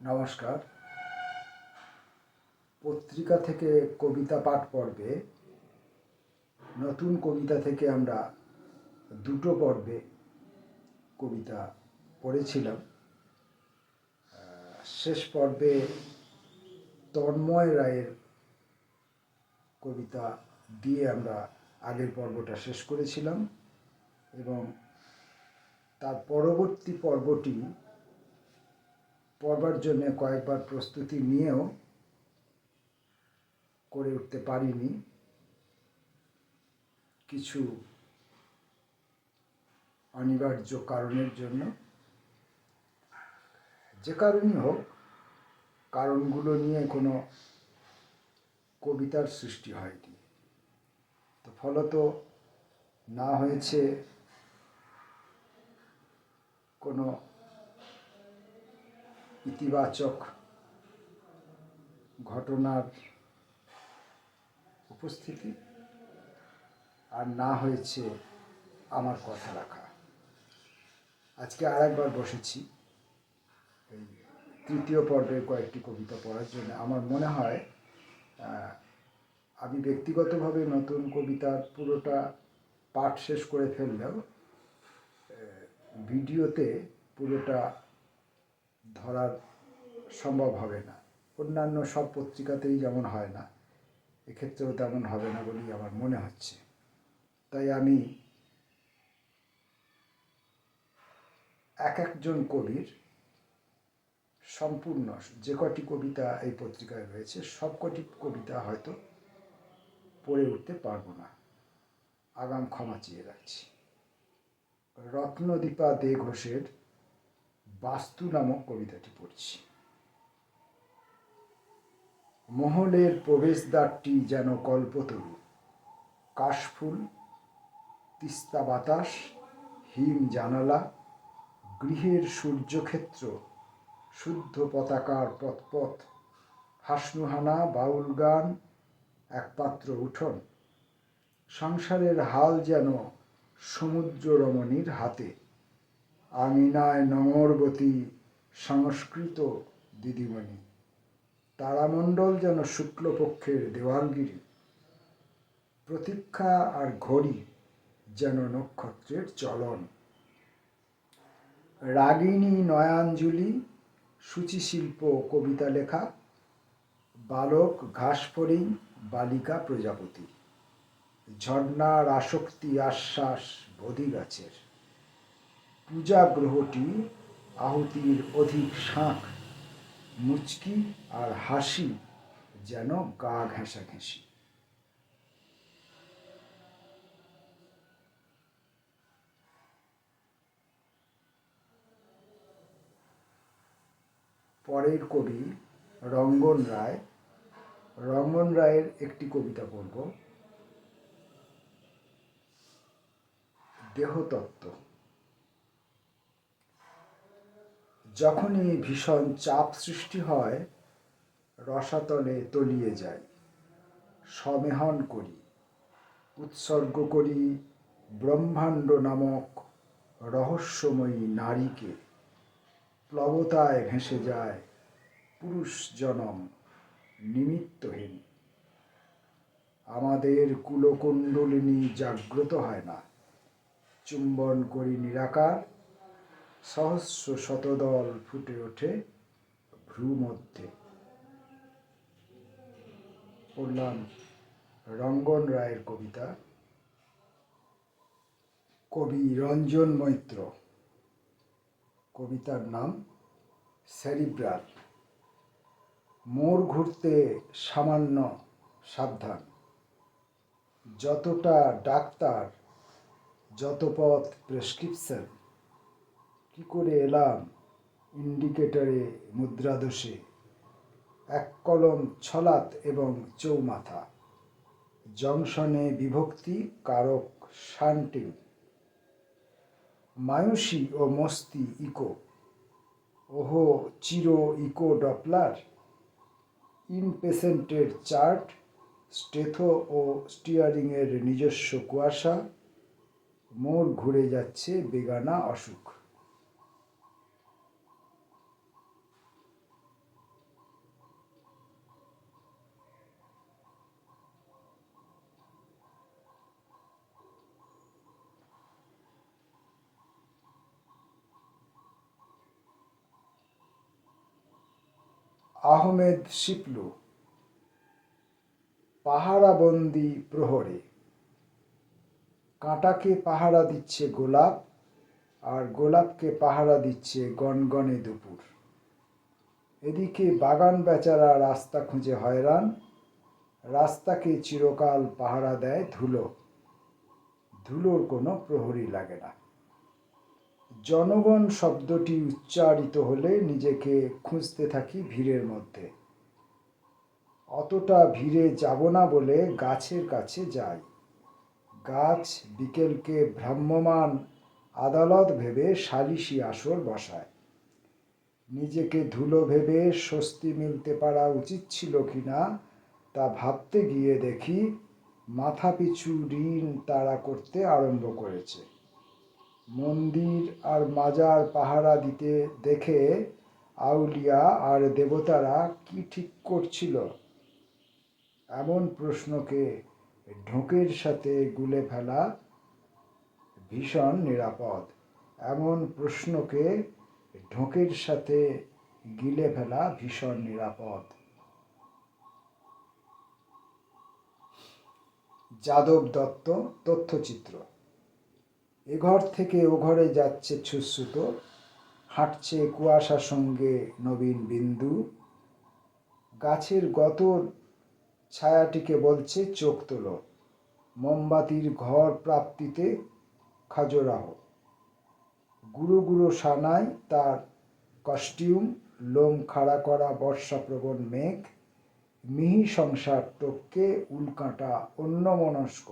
নমস্কার। পত্রিকা থেকে কবিতা পাঠ পর্বে, নতুন কবিতা থেকে আমরা দুটো পর্বে কবিতা পড়েছিলাম। শেষ পর্বে তন্ময় রায়ের কবিতা দিয়ে আমরা আগের পর্বটা শেষ করেছিলাম এবং তার পরবর্তী পর্বটি পড়বার জন্য কয়েকবার প্রস্তুতি নিয়েও করে উঠতে পারিনি। কিছু অনিবার্য কারণের জন্য। যে কারণই হোক, কারণগুলো নিয়ে কোনো কবিতার সৃষ্টি হয়নি। তো ফলত না হয়েছে কোনো ইতিবাচক ঘটনার উপস্থিতি আর না হয়েছে আমার কথা রাখা। আজকে আর একবার বসেছি। এই তৃতীয় পর্বের কয়েকটি কবিতা পড়ার জন্য। আমার মনে হয় আমি ব্যক্তিগতভাবে নতুন কবিতার পুরোটা পাঠ শেষ করে ফেললেও ভিডিওতে পুরোটা ধরার সম্ভব হবে না। অন্যান্য সব পত্রিকাতেই যেমন হয় না, এক্ষেত্রেও তেমন হবে না বলেই আমার মনে হচ্ছে। তাই আমি এক একজন কবির সম্পূর্ণ যে কটি কবিতা এই পত্রিকায় রয়েছে, সব কটি কবিতা হয়তো পড়ে উঠতে পারব না। আগাম ক্ষমা চেয়ে রাখছি। রত্নদীপা দে ঘোষের বাস্তু নামক কবিতাটি পড়ছি। মহলের প্রবেশদ্বারটি যেন কল্পতরু। কাশফুল, তিস্তা বাতাস, হিম জানালা, গৃহের সূর্যক্ষেত্র, শুদ্ধ পতাকার পথপথ, হাসনুহানা, বাউল গান, একপাত্র উঠোন। সংসারের হাল যেন সমুদ্র রমণীর হাতে। আমিনায় নমরবতী সংস্কৃত দিদিমণি। তারামণ্ডল যেন শুক্লপক্ষের দেওয়ালগিরি। প্রতীক্ষা আর ঘড়ি যেন নক্ষত্রের চলন। রাগিনী নয়াঞ্জলি, সূচিশিল্প কবিতা লেখা, বালক ঘাসফড়িং, বালিকা প্রজাপতি। ঝর্ণার আসক্তি আশ্বাস বোধি গাছের পূজা গ্রহটি আহুতির অধিক শাঁখ, মুচকি আর হাসি যেন গা ঘেঁষাঘেঁষি। পরের কবি রঙ্গন রায়। রঙ্গন রায়ের একটি কবিতা পড়ব। দেহতত্ত্ব। যখনই ভীষণ চাপ সৃষ্টি হয়, রসাতলে তলিয়ে যাই সমেহন করি, উৎসর্গ করি ব্রহ্মাণ্ড নামক রহস্যময়ী নারীকে। প্লবতায় ভেসে যায় পুরুষ জনম নিমিত্তহীন। আমাদের কুলকুণ্ডলিনী জাগ্রত হয় না। চুম্বন করি নিরাকার সহস্র শতদল ফুটে ওঠে ভ্রুমধ্যে। পড়লাম রঙ্গন রায়ের কবিতা। কবি রঞ্জন মৈত্র। কবিতার নাম সেরিব্রাল। মোর ঘুরতে সামান্য সাবধান। যতটা ডাক্তার, যত পথ প্রেসক্রিপশন। কি করে এলাম? ইন্ডিকেটরে মুদ্রাদোষে। এক কলম ছলাত এবং চৌমাথা। জংশনে বিভক্তি, কারক শান্টিং মায়ুষী ও মস্তি, ইকো। ওহো, চিরো ইকো ডপলার। ইনপেশেন্টের চার্ট, স্টেথো ও স্টিয়ারিংয়ের নিজস্ব কুয়াশা। মোড় ঘুরে যাচ্ছে বেগানা অসুখ। আহমেদ শিপলু, পাহারাবন্দি প্রহরে। কাঁটাকে পাহারা দিচ্ছে গোলাপ আর গোলাপকে পাহারা দিচ্ছে গনগনে দুপুর। এদিকে বাগান বেচারা রাস্তা খুঁজে হয়রান, রাস্তাকে চিরকাল পাহারা দেয় ধুলো। ধুলোর কোনো প্রহরী লাগে না। জনগণ শব্দটি উচ্চারিত হলে নিজেকে খুঁজতে থাকি ভিড়ের মধ্যে। অতটা ভিড়ে যাব না বলে গাছের কাছে যাই। গাছ বিকেলকে ভ্রাম্যমান আদালত ভেবে সালিশি আসর বসায়। নিজেকে ধুলো ভেবে স্বস্তি মিলতে পারা উচিত ছিল কিনা তা ভাবতে গিয়ে দেখি মাথাপিছু ঋণ তাড়া করতে আরম্ভ করেছে। মন্দির আর মাজার পাহারা দিতে দেখে আউলিয়া আর দেবতারা কি ঠিক করছিল? এমন প্রশ্নকে ঢোকের সাথে গুলে ফেলা ভীষণ নিরাপদ। এমন প্রশ্নকে ঢোকের সাথে গিলে ফেলা ভীষণ নিরাপদ। যাদব দত্ত তথ্যচিত্র এ ঘর থেকে ও ঘরে যাচ্ছে ছুশ্রুত হাঁটছে কুয়াশার সঙ্গে নবীন বিন্দু। গাছের গতর ছায়াটিকে বলছে চোখ তোলো, মোমবাতির ঘর প্রাপ্তিতে খাজোরাহ গুঁড়ো গুঁড়ো সানায় তার কস্টিউম, লোম খাড়া করা বর্ষাপ্রবণ মেঘ, মিহি সংসার টপকে উল্কাঁটা অন্যমনস্ক।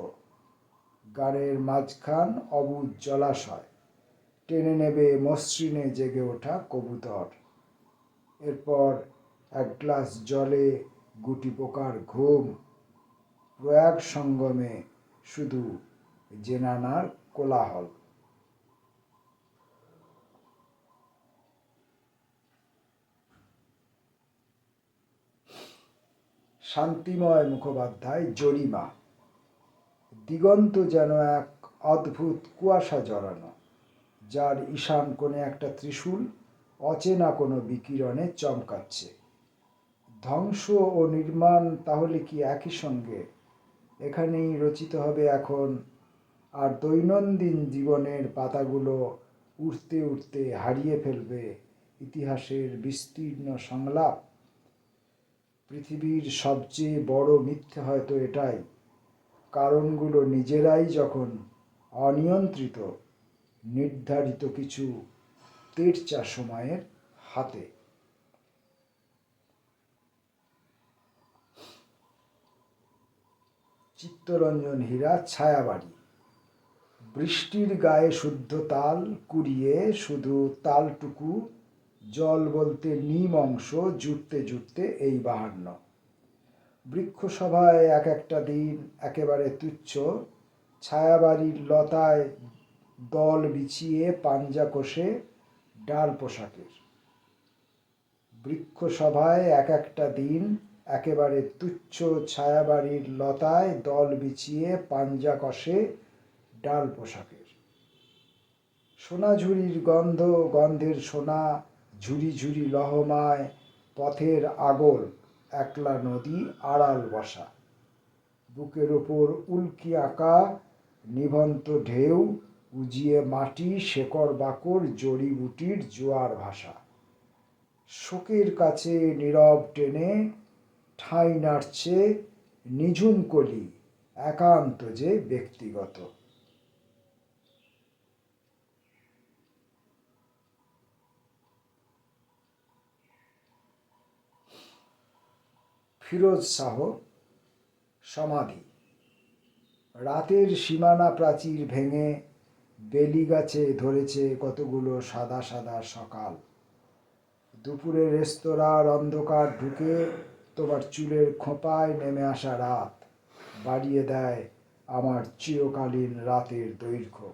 গাড়ের মাঝখান অবুজ জলাশয়। টেনে নেবে মসৃণে জেগে ওঠা কবুতর। এরপর এক গ্লাস জলে গুটি পোকার ঘুম। প্রয়াগ সঙ্গমে শুধু জেনানার কোলাহল। শান্তিময় মুখোপাধ্যায় জরিমা। দিগন্ত যেন এক অদ্ভুত কুয়াশা জড়ানো, যার ঈশান কোণে একটা ত্রিশূল, অচেনা কোনো বিকিরণে চমকাচ্ছে। ধ্বংস ও নির্মাণ তাহলে কি একই সঙ্গে? এখানেই রচিত হবে এখন, আর দৈনন্দিন জীবনের পাতাগুলো উঠতে উঠতে হারিয়ে ফেলবে ইতিহাসের বিস্তীর্ণ সংলাপ। পৃথিবীর সবচেয়ে বড় মিথ্যে হয়তো এটাই। কারণগুলো নিজেরাই যখন অনিয়ন্ত্রিত, নির্ধারিত কিছু তেরচা সময়ের হাতে। চিত্তরঞ্জন হীরা ছায়াবাড়ি। বৃষ্টির গায়ে শুদ্ধ তাল কুড়িয়ে শুধু তালটুকু, জল বলতে নিম অংশ, জুটতে জুটতে এই বাহান্ন। বৃক্ষসভায় এক একটা দিন একেবারে তুচ্ছ। ছায়াবাড়ির লতায় দল বিছিয়ে পাঞ্জা কষে ডাল পোশাকের। বৃক্ষসভায় এক একটা দিন একেবারে তুচ্ছ ছায়াবাড়ির লতায় দল বিছিয়ে পাঞ্জা কষে ডাল পোশাকের। সোনাঝুরির গন্ধ, গন্ধের সোনা, ঝুরি ঝুরি লহমায় পথের আগল। একলা নদী, আড়াল বসা। বুকের ওপর উল্কি আঁকা নিভন্ত ঢেউ, উজিয়ে মাটি, শেকড় বাকড় জড়িবুটির জোয়ার ভাষা। শোকের কাছে নীরব টেনে ঠাঁই নাড়ছে নিঝুম কলি, একান্ত যে ব্যক্তিগত। ফিরোজ শাহ, সমাধি। রাতের সীমানা প্রাচীর ভেঙে বেলি গাছে ধরেছে কতগুলো সাদা সাদা সকাল। দুপুরে রেস্তোরাঁর অন্ধকার ঢুকে তোমার চুলের খোঁপায় নেমে আসা রাত বাড়িয়ে দেয় আমার চিরকালীন রাতের দৈর্ঘ্য।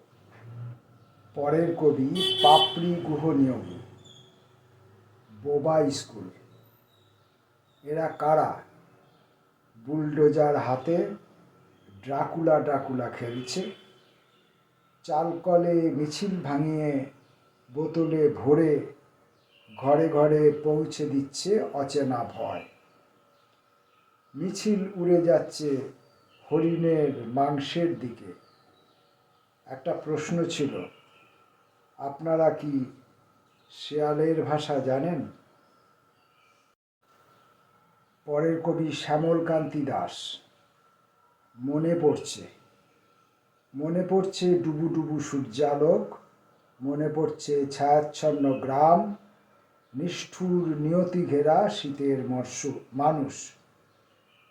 পরের কবি পাপড়ি গুহ নিয়োগী বোবা স্কুল। এরা কারা? বুলডোজার হাতে ড্রাকুলা ড্রাকুলা খেলছে। চালকলে মিছিল ভাঙিয়ে বোতলে ভরে ঘরে ঘরে পৌঁছে দিচ্ছে অচেনা ভয়। মিছিল উড়ে যাচ্ছে হরিণের মাংসের দিকে। একটা প্রশ্ন ছিল, আপনারা কি শেয়ালের ভাষা জানেন? পরের কবি শ্যামলকান্তি দাস। মনে পড়ছে। মনে পড়ছে ডুবু ডুবু সূর্যালোক। মনে পড়ছে ছায়াচ্ছন্ন গ্রাম। নিষ্ঠুর নিয়তি ঘেরা শীতের মর্ষ মানুষ।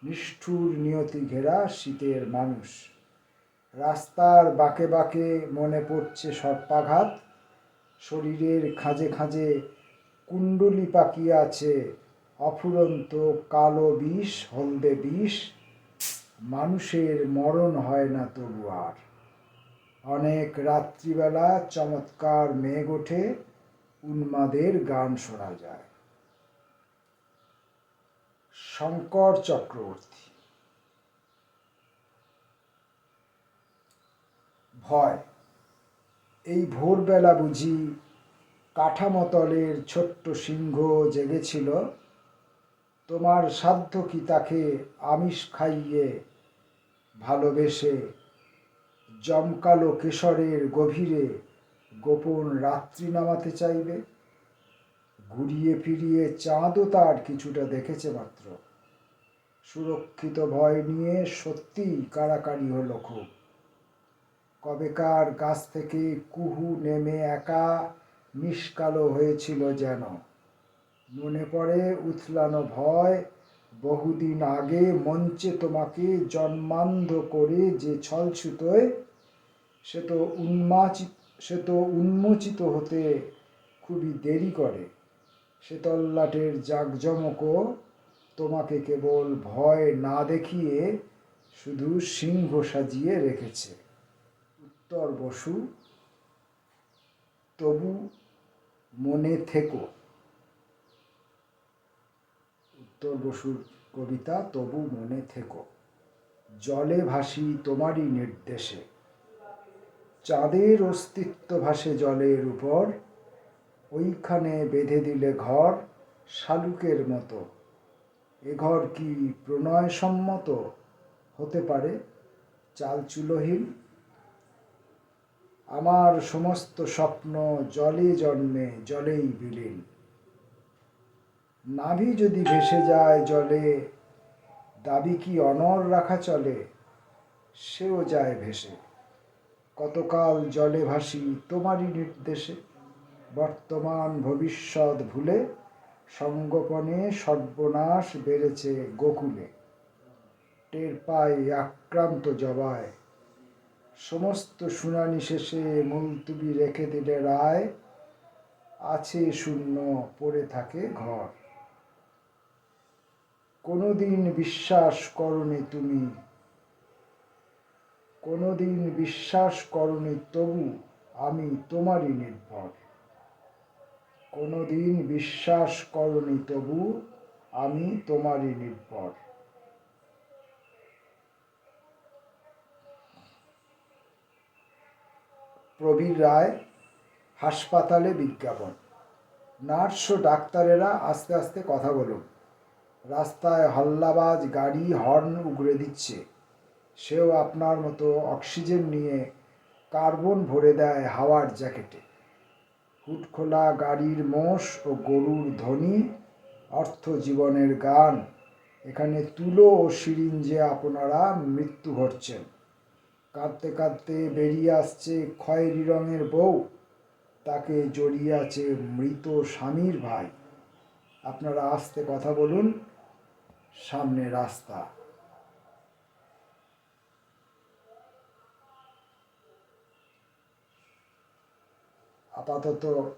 নিষ্ঠুর নিয়তি ঘেরা শীতের মানুষ। রাস্তার বাঁকে বাঁকে মনে পড়ছে সর্পাঘাত। শরীরের খাঁজে খাঁজে কুণ্ডলি পাকিয়ে আছে অফুরন্ত কালো বিষ, হলদে বিষ। মানুষের মরণ হয় না তবু আর। অনেক রাত্রিবেলা চমৎকার মেঘ ওঠে, উন্মাদের গান শোনা যায়। শঙ্কর চক্রবর্তী। ভয়। এই ভোরবেলা বুঝি কাঠামতলের ছোট্ট সিংহ জেগেছিল। তোমার সাধ্য কি তাকে আমিষ খাইয়ে ভালোবেসে? জমকালো কেশরের গভীরে গোপন রাত্রি নামাতে চাইবে? ঘুরিয়ে ফিরিয়ে চাঁদও তার কিছুটা দেখেছে মাত্র। সুরক্ষিত ভয় নিয়ে সত্যিই কারাকারি হলো খুব। কবেকার গাছ থেকে কুহু নেমে একা নিষ্কালো হয়েছিল যেন। মনে পড়ে উথলানো ভয়, বহুদিন আগে মঞ্চে তোমাকে জন্মান্ধ করে যে ছলছুতোয় সে তো উন্মাচিত, সে তো উন্মোচিত হতে খুবই দেরি করে। সে তল্লাটের জাঁকজমকও তোমাকে কেবল ভয় না দেখিয়ে শুধু সিংহ সাজিয়ে রেখেছে। উত্তর বসু, তবু মনে থেকো। উত্তর বসুর কবিতা তবু মনে থেকো। জলে ভাসি তোমারই নির্দেশে। চাঁদের অস্তিত্ব ভাসে জলের উপর। ওইখানে বেঁধে দিলে ঘর শালুকের মতো। এ ঘর কি প্রণয়সম্মত? হতে পারে চালচুলোহীন আমার সমস্ত স্বপ্ন জলে জন্মে, জলেই বিলীন। নাভি যদি ভেসে যায় জলে, দাবি কি অনর রাখা চলে? সেও যায় ভেসে। কতকাল জলে ভাসি তোমারই নির্দেশে। বর্তমান ভবিষ্যৎ ভুলে, সঙ্গোপনে সর্বনাশ বেড়েছে গোকুলে। টের পাই আক্রান্ত জবায়। সমস্ত শুনানি শেষে মুলতুবি রেখে দিলে রায়। আছে শূন্য পড়ে থাকে ঘর। কোনোদিন বিশ্বাস করনি তুমি। কোনোদিন বিশ্বাস করনি তবু আমি তোমারই নির্ভর। কোনোদিন বিশ্বাস করনি তবু আমি তোমারই নির্ভর। প্রবীর রায়, হাসপাতালে বিজ্ঞাপন। নার্স ও ডাক্তারেরা আস্তে আস্তে কথা বলুন। রাস্তায় হল্লাবাজ গাড়ি হর্ন উগড়ে দিচ্ছে। সেও আপনার মতো অক্সিজেন নিয়ে কার্বন ভরে দেয় হাওয়ার জ্যাকেটে। হুট খোলা গাড়ির মোষ ও গরুর ধ্বনি, অর্থ জীবনের গান, এখানে তুলো ও সিরিঞ্জে আপনারা মৃত্যু ঘটছেন। কাঁদতে কাঁদতে বেরিয়ে আসছে খয়েরি রঙের বউ, তাকে জড়িয়ে আছে মৃত স্বামীর ভাই। আপনারা আস্তে কথা বলুন। সামনে রাস্তা। আপাতত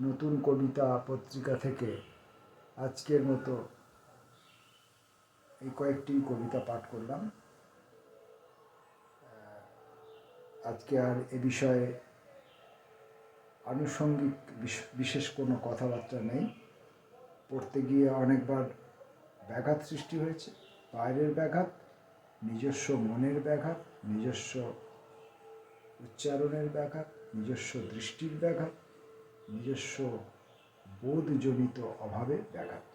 নতুন কবিতা পত্রিকা থেকে আজকের মতো এই কয়েকটি কবিতা পাঠ করলাম। আজকে আর এ বিষয়ে আনুষঙ্গিক বিশ- বিশেষ কোনো কথাবার্তা নেই। পড়তে গিয়ে অনেকবার ব্যাঘাত সৃষ্টি হয়েছে। বাইরের ব্যাঘাত, নিজস্ব মনের ব্যাঘাত, নিজস্ব উচ্চারণের ব্যাঘাত, নিজস্ব দৃষ্টির ব্যাঘাত, নিজস্ব বোধজনিত অভাবে ব্যাঘাত।